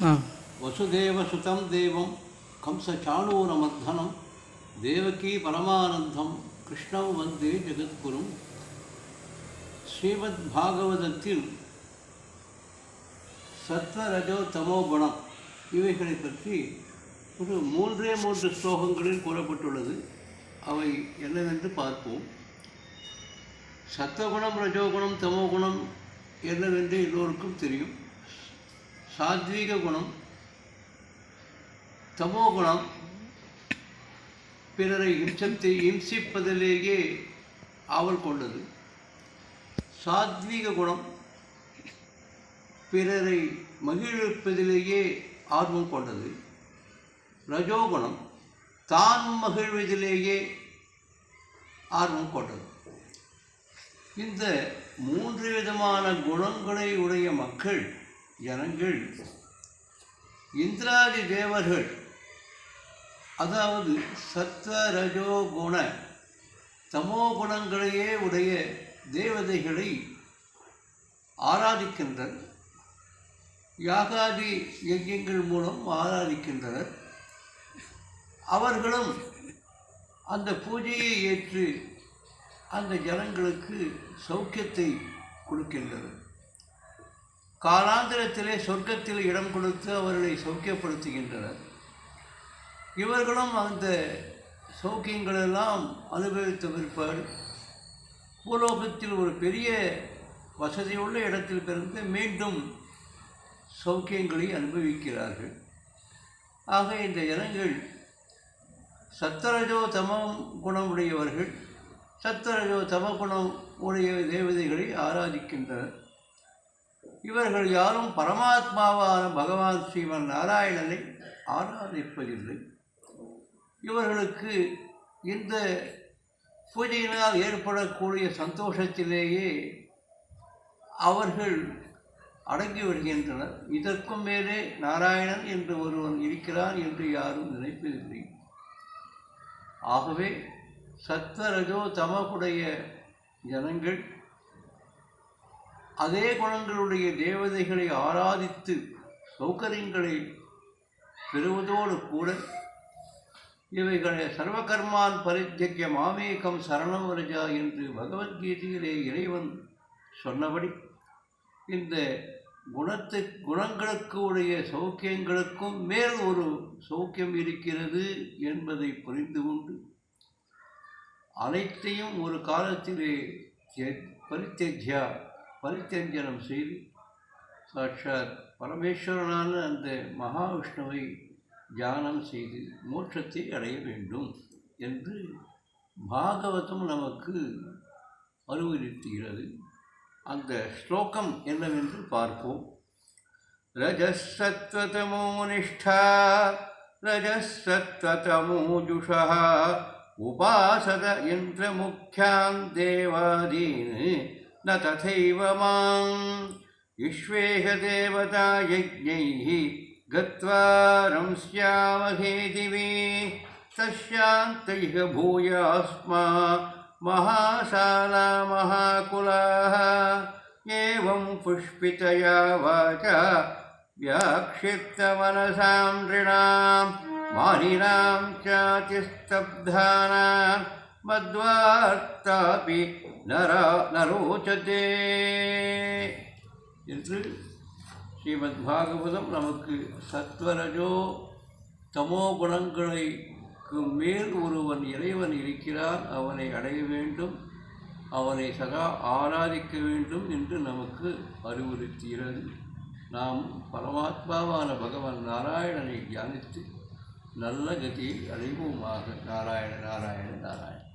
வசுதேவ வசுதேவசுதம் தேவம் மர்தனம் தேவகி பரமானந்தம் கிருஷ்ணம் வந்தே ஜெகத்குரும். ஸ்ரீமத் பாகவதத்தில் சத்வரஜோ தமோ குணம் இவைகளை பற்றி ஒரு மூன்றே மூன்று ஸ்லோகங்களில் கூறப்பட்டுள்ளது. அவை என்னவென்று பார்ப்போம். சத்தகுணம் ரஜோகுணம் தமோகுணம் என்னவென்று எல்லோருக்கும் தெரியும். சாத்வீக குணம் தமோ குணம் பிறரை இம்சத்தை இம்சிப்பதிலேயே ஆவல் கொண்டது. சாத்வீக குணம் பிறரை மகிழ்விப்பதிலேயே ஆர்வம் கொண்டது. ரஜோகுணம் தான் மகிழ்வதிலேயே ஆர்வம் கொண்டது. இந்த மூன்று விதமான குணங்களை உடைய மக்கள் ஜனங்கள் இந்திராதி தேவர்கள் அதாவது சத்வ ரஜோ குண தமோ குணங்களையே உடைய தேவதைகளை ஆராதிக்கின்றனர். யாகாதி யஜ்யங்கள் மூலம் ஆராதிக்கின்றனர். அவர்களும் அந்த பூஜையை ஏற்று அந்த ஜனங்களுக்கு சௌக்கியத்தை கொடுக்கின்றனர். காலாந்திரத்திலே சொர்க்கத்தில் இடம் கொடுத்து அவர்களை சௌக்கியப்படுத்துகின்றனர். இவர்களும் அந்த சௌக்கியங்களெல்லாம் அனுபவித்த பிற்பாடு பூலோகத்தில் ஒரு பெரிய வசதியுள்ள இடத்தில் பிறந்து மீண்டும் சௌக்கியங்களை அனுபவிக்கிறார்கள். ஆக இந்த ஜனங்கள் சத்தரஜோ தமம் குணமுடையவர்கள். சத்தரஜோ தம குணம் உடைய தேவதைகளை ஆராதிக்கின்றனர். இவர்கள் யாரும் பரமாத்மாவான பகவான் ஸ்ரீமன் நாராயணனை ஆராதிப்பதில்லை இவர்களுக்கு இந்த பூஜையினால் ஏற்படக்கூடிய சந்தோஷத்திலேயே அவர்கள் அடங்கி வருகின்றனர். இதற்கும் மேலே நாராயணன் என்று ஒருவன் இருக்கிறான் என்று யாரும் நினைப்பதில்லை. ஆகவே சத்வரஜோ தமகுடைய ஜனங்கள் அதே குணங்களுடைய தேவதைகளை ஆராதித்து சௌகரியங்களை பெறுவதோடு கூட இவைகளை சர்வகர்மான் பரித்தியக்கிய மாமேகம் சரணம் ரஜா என்று பகவத்கீதையிலே இறைவன் சொன்னபடி இந்த குணத்து குணங்களுக்கு உடைய சௌக்கியங்களுக்கும் மேல் ஒரு சௌக்கியம் இருக்கிறது என்பதை புரிந்து கொண்டு அனைத்தையும் ஒரு காலத்திலே பரித்தெஜ்யா பரித்தஞ்சனம் செய்து சாட்சாத் பரமேஸ்வரனான அந்த மகாவிஷ்ணுவை தியானம் செய்து மோட்சத்தை அடைய வேண்டும் என்று பாகவதம் நமக்கு அறிவுறுத்துகிறது. அந்த ஸ்லோகம் என்னவென்று பார்ப்போம். ரஜசத்வதமோ நிஷ்டா ரஜசத்வதமோஜுஷா உபாசத என்ற முக்கியான் தேவாதீன் न तथैव माँ विश्वेह देवता यज्ञैः गत्वा रंस्यामहे दिवि तस्यान्तैः भूयास्मा महाशाला महाकुलाः। एवं पुष्पितया वाचा व्याक्षिप्तमनसां नृणां मानिनां மத்வார்த்தாபி நரா நரோச்சதே. என்று ஸ்ரீமத் பாகவதம் நமக்கு சத்வரஜோ தமோ குணங்களுக்கு மேல் ஒருவன் இறைவன் இருக்கிறான் அவனை அடைய வேண்டும் அவனை சதா ஆராதிக்க வேண்டும் என்று நமக்கு அறிவுறுத்துகிறது. நாம் பரமாத்மாவான பகவான் நாராயணனை தியானித்து நல்ல கதியை அடைவோமாக. நாராயண நாராயண நாராயண.